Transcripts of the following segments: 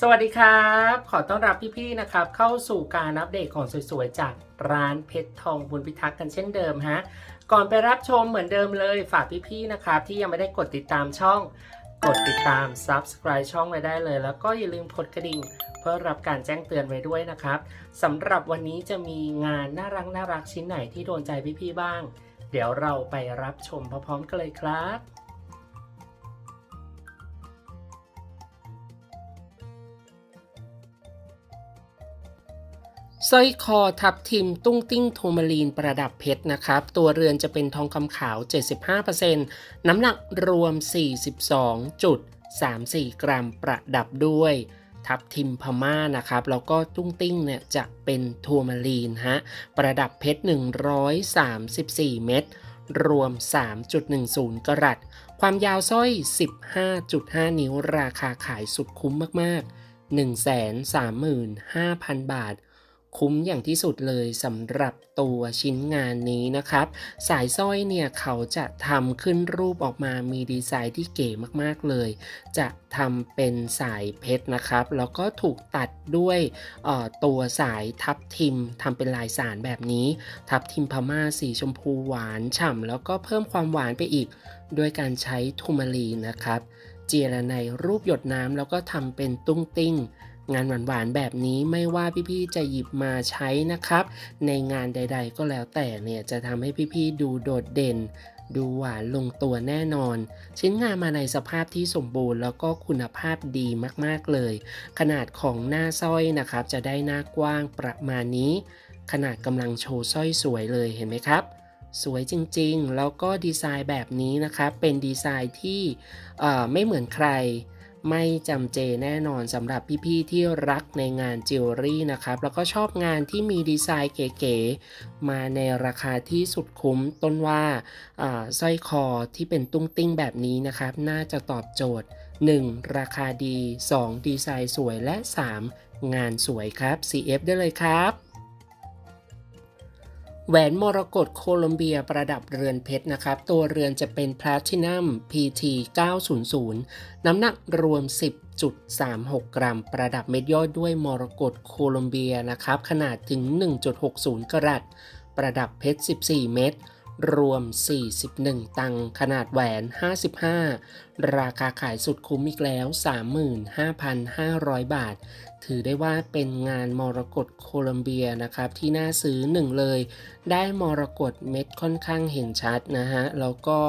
สวัสดีครับ ขอต้อนรับพี่ๆนะครับ เข้าสู่การอัปเดตของสวยๆ จากร้านเพชรทองบุญพิทักษ์กันเช่นเดิมฮะ ก่อนไปรับชมเหมือนเดิมเลยฝากพี่ๆนะครับ ที่ยังไม่ได้กดติดตามช่อง กดติดตาม Subscribe ช่องไว้ได้เลย แล้วก็อย่าลืมกดกระดิ่งเพื่อรับการแจ้งเตือนไว้ด้วยนะครับสำหรับวันนี้จะมีงานน่ารักน่ารักชิ้นไหนที่โดนใจพี่ๆบ้าง เดี๋ยวเราไปรับชมพร้อมๆกันเลยครับ สร้อยคอทับทิมตุ้งติ้งโทมาลีนประดับเพชรนะครับ ตัวเรือนจะเป็นทองคำขาว 75%น้ำหนักรวม 42.34 กรัมประดับด้วย ทับทิมพม่านะครับ แล้วก็ตุ้งติ้งเนี่ยจะเป็นโทมาลีนฮะ ประดับเพชร 134 เม็ดรวม 3.10 กรัตความยาวสร้อย 15.5 นิ้วราคาขายสุดคุ้มมาก ๆ 135,000 บาท คุ้มอย่างที่สุดเลยสำหรับตัวชิ้นงานนี้นะครับ สายสร้อยเนี่ยเขาจะทำขึ้นรูปออกมามีดีไซน์ที่เก๋มากๆเลย จะทำเป็นสายเพชรนะครับ แล้วก็ถูกตัดด้วยออตัวสายทับทิมทำเป็นลายสารแบบนี้ ทับทิมพม่าสีชมพูหวานฉ่ำแล้วก็เพิ่มความหวานไปอีก ด้วยการใช้ทูมารีนนะครับ เจียระในรูปหยดน้ำแล้วก็ทำเป็นตุ้งติ้ง งานหวานๆแบบนี้ไม่ว่าพี่ๆจะหยิบมาใช้นะครับ ในงานใด ๆ ก็แล้วแต่เนี่ยจะทำให้พี่ๆดูโดดเด่น ดูหวานลงตัวแน่นอน ชิ้นงานมาในสภาพที่สมบูรณ์แล้วก็คุณภาพดีมากๆเลย ขนาดของหน้าสร้อยนะครับ จะได้หน้ากว้างประมาณนี้ ขนาดกำลังโชว์สร้อยสวยเลยเห็นไหมครับสวยจริงๆ แล้วก็ดีไซน์แบบนี้นะครับ เป็นดีไซน์ที่ไม่เหมือนใคร ไม่จำเจแน่นอนสำหรับพี่ๆที่รักในงานจิวเวลรี่นะครับ แล้วก็ชอบงานที่มีดีไซน์เก๋ๆ มาในราคาที่สุดคุ้มต้นว่าอ่าสร้อยคอที่เป็นตุ้งติ้งแบบนี้นะครับ น่าจะตอบโจทย์ 1. ราคาดี 2. ดีไซน์สวยและ 3. งานสวยครับ CF ได้เลยครับ แหวนมรกตโคลอมเบียประดับเรือนเพชรนะครับ ตัวเรือนจะเป็นแพลตินัม PT 900 น้ำหนักรวม 10.36 กรัม ประดับเม็ดยอดด้วยมรกตโคลอมเบียนะครับ ขนาดถึง 1.60 กรัต ประดับเพชร 14 เม็ดรวม 41 ตังขนาดแหวน 55 ราคาขายสุดคุ้มอีกแล้ว 35,500 บาท ถือได้ว่าเป็นงานมรกตโคลัมเบียนะครับ ที่น่าซื้อหนึ่งเลย ได้มรกตเม็ดค่อนข้างเห็นชัดนะฮะ แล้วก็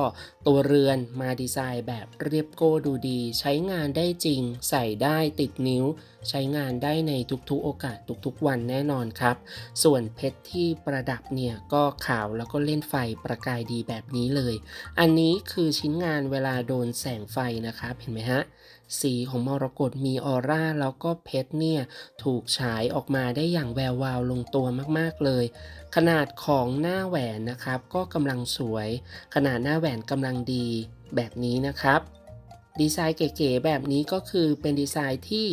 ตัวเรือนมาดีไซน์แบบเรียบโก้ดูดี ใช้งานได้จริง ใส่ได้ติดนิ้ว ใช้งานได้ในทุกๆโอกาสทุกๆวันแน่นอนครับ ส่วนเพชรที่ประดับเนี่ยก็ขาวแล้วก็เล่นไฟประกายดีแบบนี้เลย อันนี้คือชิ้นงานเวลาโดนแสงไฟนะครับเห็นไหมฮะสีของมรกตมีออร่าแล้วก็เพชรเนี่ยถูกฉายออกมาได้อย่างแวววาวลงตัวมากๆเลย ขนาดของหน้าแหวนนะครับ ก็กำลังสวย ขนาดหน้าแหวนกำลังดีแบบนี้นะครับ ดีไซน์เก๋ๆแบบนี้ก็คือเป็นดีไซน์ที่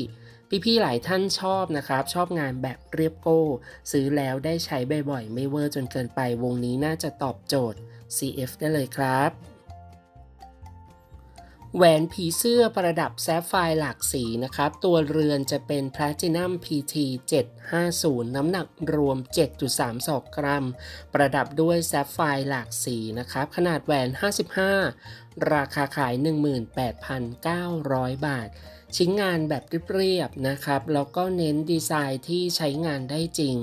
พี่ๆหลายท่านชอบนะครับ ชอบงานแบบเรียบโก้ ซื้อแล้วได้ใช้บ่อยๆ ไม่เวอร์จนเกินไปวงนี้น่าจะตอบโจทย์ CF ได้เลยครับ แหวนผีเสื้อประดับแซฟไฟร์หลากสีนะครับ ตัวเรือนจะเป็นแพลตินัม PT 750 น้ำหนักรวม 7.32 กรัม ประดับด้วยแซฟไฟร์หลากสีนะครับ ขนาดแหวน 55 ราคาขาย 18,900 บาท ชิ้นงานแบบเรียบๆนะครับ แล้วก็เน้นดีไซน์ที่ใช้งานได้จริง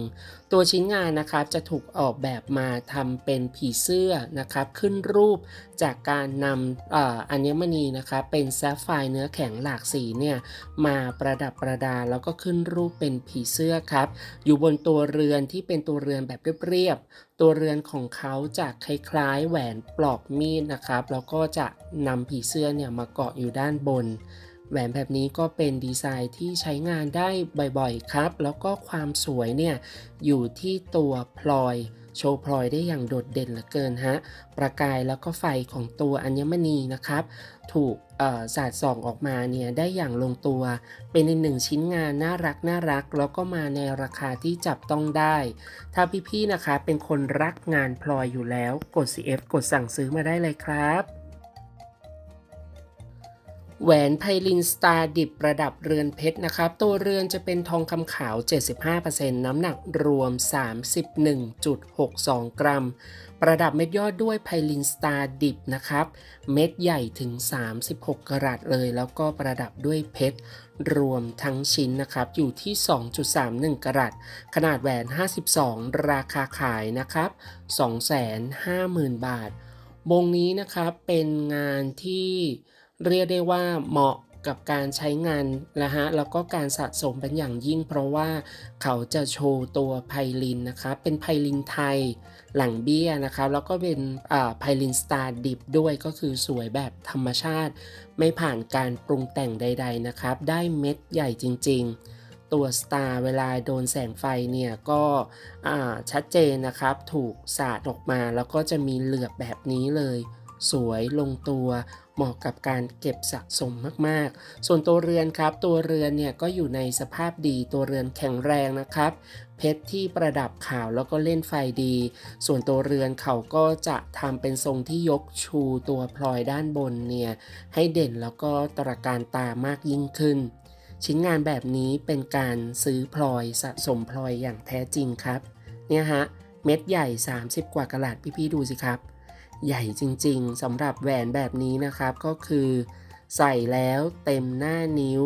ตัวชิ้นงานนะครับจะถูกออกแบบมาทำเป็นผีเสื้อนะครับ ขึ้นรูปจากการนำออัญมณีนะครับเป็นแซฟไฟร์เนื้อแข็งหลากสีเนี่ยมาประดับประดาแล้วก็ขึ้นรูปเป็นผีเสื้อครับ อยู่บนตัวเรือนที่เป็นตัวเรือนแบบเรียบๆตัวเรือนของเขาจะคล้ายๆแหวนปลอกมีดนะครับ แล้วก็จะนำผีเสื้อเนี่ยมาเกาะอยู่ด้านบน แหวนแบบนี้ก็เป็นดีไซน์ที่ใช้งานได้บ่อยๆครับ แล้วก็ความสวยเนี่ยอยู่ที่ตัวพลอยโชว์พลอยได้อย่างโดดเด่นเหลือเกินฮะ ประกายแล้วก็ไฟของตัวอัญมณีนะครับ ถูกสาดส่องออกมาเนี่ยได้อย่างลงตัว เป็นอีกหนึ่งชิ้นงานน่ารักน่ารัก แล้วก็มาในราคาที่จับต้องได้ ถ้าพี่ๆนะคะเป็นคนรักงานพลอยอยู่แล้ว กด CF กดสั่งซื้อมาได้เลยครับ แหวนไพลินสตาร์ดิบประดับเรือนเพชรนะครับ ตัวเรือนจะเป็นทองคำขาว 75%น้ำหนักรวม 31.62 กรัม ประดับเม็ดยอดด้วยไพลินสตาร์ดิบนะครับ เม็ดใหญ่ถึง 36 กรัตเลย แล้วก็ประดับด้วยเพชรรวมทั้งชิ้นนะครับ อยู่ที่ 2.31 กรัตขนาดแหวน 52 ราคาขายนะครับ 250,000 บาทวงนี้นะครับเป็นงานที่ เรียกได้ว่าเหมาะกับการใช้งานนะฮะแล้วก็การสะสมเป็นอย่างยิ่ง เพราะว่าเขาจะโชว์ตัวไพลินนะครับเป็นไพลินไทยหลังเบี้ยนะครับแล้วก็เป็นไพลินสตาร์ดิบด้วยก็คือสวยแบบธรรมชาติ ไม่ผ่านการปรุงแต่งใด ๆนะครับ ได้เม็ดใหญ่จริง ๆ ตัวสตาร์เวลาโดนแสงไฟเนี่ยก็ชัดเจนนะครับถูกสาดออกมาแล้วก็จะมีเหลือบแบบนี้เลย สวยลงตัวเหมาะกับการเก็บสะสมมากๆ ส่วนตัวเรือนครับ ตัวเรือนเนี่ยก็อยู่ในสภาพดีตัวเรือนแข็งแรงนะครับ เพชรที่ประดับขาวแล้วก็เล่นไฟดี ส่วนตัวเรือนเขาก็จะทำเป็นทรงที่ยกชูตัวพลอยด้านบนเนี่ยให้เด่นแล้วก็ตระการตามากยิ่งขึ้น ชิ้นงานแบบนี้เป็นการซื้อพลอยสะสมพลอยอย่างแท้จริงครับ เนี่ยฮะเม็ดใหญ่ 30 กว่ากะลัดพี่ๆดูสิครับ ใหญ่จริงๆสำหรับแหวนแบบนี้นะครับก็คือ ใส่แล้วเต็มหน้านิ้ว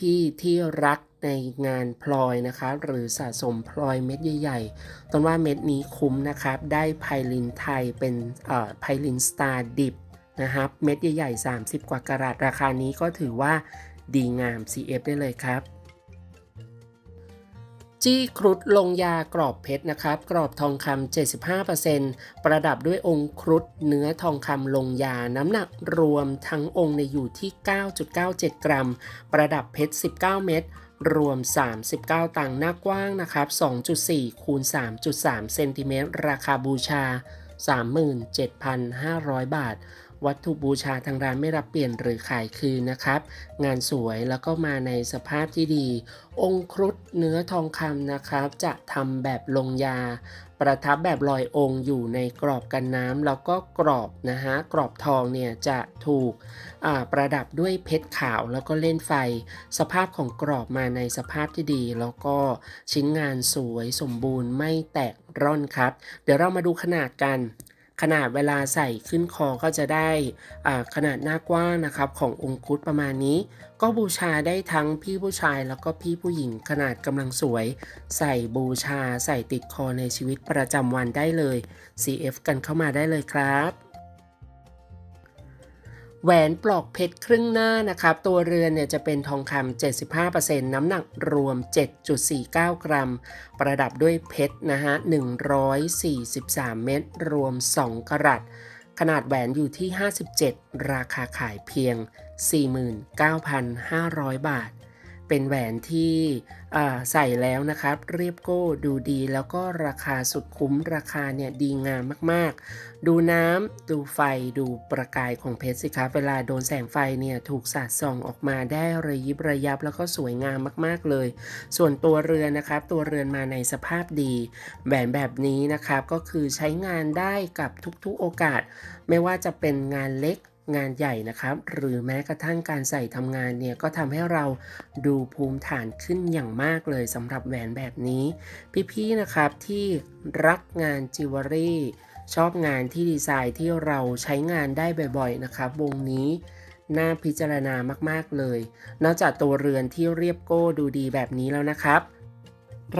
พี่ๆที่รักในงานพลอยนะครับหรือสะสมพลอยเม็ดใหญ่ๆต้นว่าเม็ดนี้คุ้มนะครับ ได้ไพลินไทยเป็นเอ่อไพลินสตาร์ดิบนะครับเม็ดใหญ่ๆ 30 กว่ากะรัตราคานี้ก็ถือว่าดีงาม CF ได้เลยครับ จี้ครุฑลงยากรอบเพชรนะครับ กรอบทองคำ75%ประดับด้วยองค์ครุฑเนื้อทองคำลงยาน้ำหนักรวมทั้งองค์ในอยู่ที่ 9.97 กรัม ประดับเพชร 19 เม็ดรวม 39 ตังค์หน้ากว้างนะครับ 2.4 คูณ 3.3 เซนติเมตร ราคาบูชา 37,500 บาท วัตถุบูชาทางร้านไม่รับเปลี่ยนหรือขายคืนนะครับ งานสวยแล้วก็มาในสภาพที่ดี องครุฑเนื้อทองคำนะครับ จะทำแบบลงยา ประทับแบบลอยองค์อยู่ในกรอบกันน้ำแล้วก็กรอบนะฮะกรอบทองเนี่ยจะถูกประดับด้วยเพชรขาวแล้วก็เล่นไฟ สภาพของกรอบมาในสภาพที่ดี แล้วก็ชิ้นงานสวยสมบูรณ์ไม่แตกร่อนครับ เดี๋ยวเรามาดูขนาดกัน ขนาดเวลาใส่ขึ้นคอก็จะได้ขนาดหน้ากว้างนะครับขององคุดประมาณนี้ ก็บูชาได้ทั้งพี่ผู้ชายแล้วก็พี่ผู้หญิงขนาดกำลังสวย ใส่บูชาใส่ติดคอในชีวิตประจำวันได้เลย CF กันเข้ามาได้เลยครับ แหวนปลอกเพชรครึ่งหน้านะครับ ตัวเรือนเนี่ยจะเป็นทองคำ75%น้ำหนักรวม 7.49 กรัม ประดับด้วยเพชรนะฮะ 143 เม็ดรวม 2 กรัตขนาดแหวนอยู่ที่ 57 ราคาขายเพียง 49,500 บาท เป็นแหวนที่ใส่แล้วนะครับ เรียบโก้ดูดีแล้วก็ราคาสุดคุ้มราคาเนี่ยดีงามมากๆ ดูน้ำดูไฟดูประกายของเพชรสิครับเวลาโดนแสงไฟเนี่ยถูกสาดส่องออกมาได้ระยิบระยับแล้วก็สวยงามมากๆเลย ส่วนตัวเรือนนะครับ ตัวเรือนมาในสภาพดีแหวนแบบนี้นะครับก็คือใช้งานได้กับทุกๆโอกาส ไม่ว่าจะเป็นงานเล็ก งานใหญ่นะครับ หรือแม้กระทั่งการใส่ทำงานเนี่ยก็ทำให้เราดูภูมิฐานขึ้นอย่างมากเลยสำหรับแหวนแบบนี้ พี่ๆนะครับที่รักงานจิวเวลรี่ชอบงานที่ดีไซน์ที่เราใช้งานได้บ่อยๆนะครับ วงนี้น่าพิจารณามากๆเลย นอกจากตัวเรือนที่เรียบโก้ดูดีแบบนี้แล้วนะครับ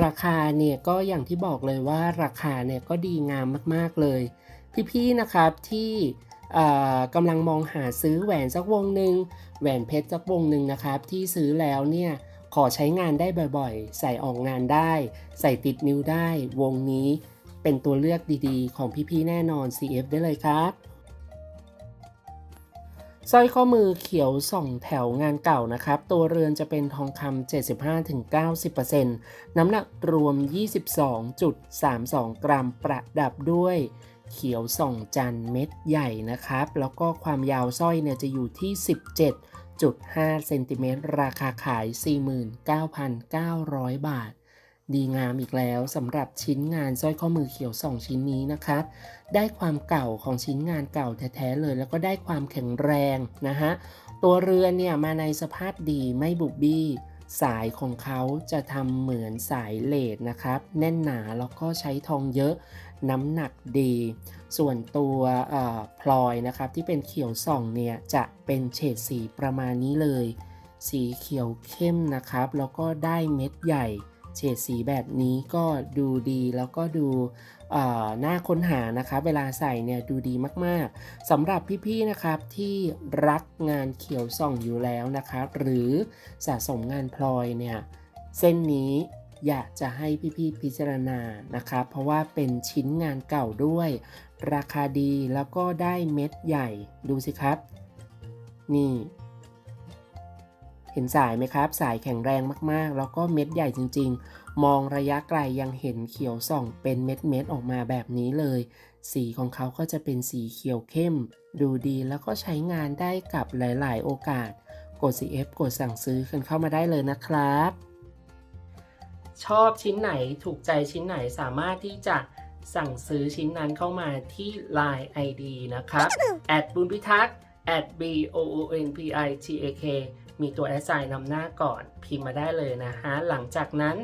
ราคาเนี่ยก็อย่างที่บอกเลยว่าราคาเนี่ยก็ดีงามมากๆเลย พี่ๆนะครับที่ กำลังมองหาซื้อแหวนสักวงหนึ่งแหวนเพชรสักวงหนึ่งนะครับ ที่ซื้อแล้วเนี่ยขอใช้งานได้บ่อยๆ ใส่ออกงานได้ ใส่ติดนิ้วได้ วงนี้เป็นตัวเลือกดีๆ ของพี่ๆแน่นอน CF ได้เลยครับสร้อยข้อมือเขียวสองแถวงานเก่านะครับ ตัวเรือนจะเป็นทองคำ 75-90%น้ำหนักรวม 22.32 กรัมประดับด้วย เขียวส่องจันเม็ดใหญ่นะครับ แล้วก็ความยาวสร้อยเนี่ยจะอยู่ที่ 17.5เซนติเมตรราคาขาย 49,900 บาท ดีงามอีกแล้วสำหรับชิ้นงานสร้อยข้อมือเขียว 2 ชิ้นนี้นะครับ ได้ความเก่าของชิ้นงานเก่าแท้ๆเลย แล้วก็ได้ความแข็งแรงนะฮะตัวเรือนเนี่ยมาในสภาพดีไม่บุบบี้สายของเขาจะทำเหมือนสายเลดนะครับ แน่นหนาแล้วก็ใช้ทองเยอะ น้ำหนักดี ส่วนตัวพลอยนะครับที่เป็นเขียวส่องเนี่ยจะเป็นเฉดสีประมาณนี้เลย สีเขียวเข้มนะครับ แล้วก็ได้เม็ดใหญ่ เฉดสีแบบนี้ก็ดูดีแล้วก็ดูเอ่อน่าค้นหานะครับเวลาใส่เนี่ยดูดีมากๆสำหรับพี่ๆนะครับที่รักงานเขียวส่องอยู่แล้วนะครับ หรือสะสมงานพลอยเนี่ยเส้นนี้ อยากจะให้พี่ๆพิจารณานะครับเพราะว่าเป็นชิ้นงานเก่าด้วย ราคาดีแล้วก็ได้เม็ดใหญ่ดูสิครับ นี่ เห็นสายไหมครับ สายแข็งแรงมากๆ แล้วก็เม็ดใหญ่จริง ๆ มองระยะไกลยังเห็นเขียวส่องเป็นเม็ดเม็ดๆออกมาแบบนี้เลย สีของเขาก็จะเป็นสีเขียวเข้ม ดูดีแล้วก็ใช้งานได้กับหลาย ๆ โอกาส กด CF กดสั่งซื้อกันเข้ามาได้เลยนะครับ ชอบชิ้นไหนถูกใจชิ้นไหนสามารถที่จะสั่งซื้อชิ้นนั้นเข้ามาที่ Line ID นะครับแอดบุญพิทักษ์ at b o o n p i t a k มีตัวแอสไซน์นำหน้าก่อน พิมพ์มาได้เลยนะฮะ หลังจากนั้น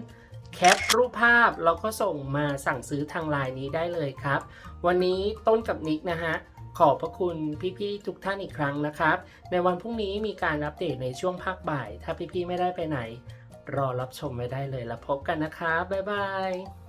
แคปรูปภาพแล้วก็ส่งมาสั่งซื้อทางไลน์นี้ได้เลยครับ วันนี้ต้นกับนิกนะฮะ ขอบพระคุณพี่ๆทุกท่านอีกครั้งนะครับ ในวันพรุ่งนี้มีการอัปเดตในช่วงภาคบ่าย ถ้าพี่ๆไม่ได้ไปไหน รอรับชมไว้ได้เลยแล้วพบกันนะครับบ๊ายบาย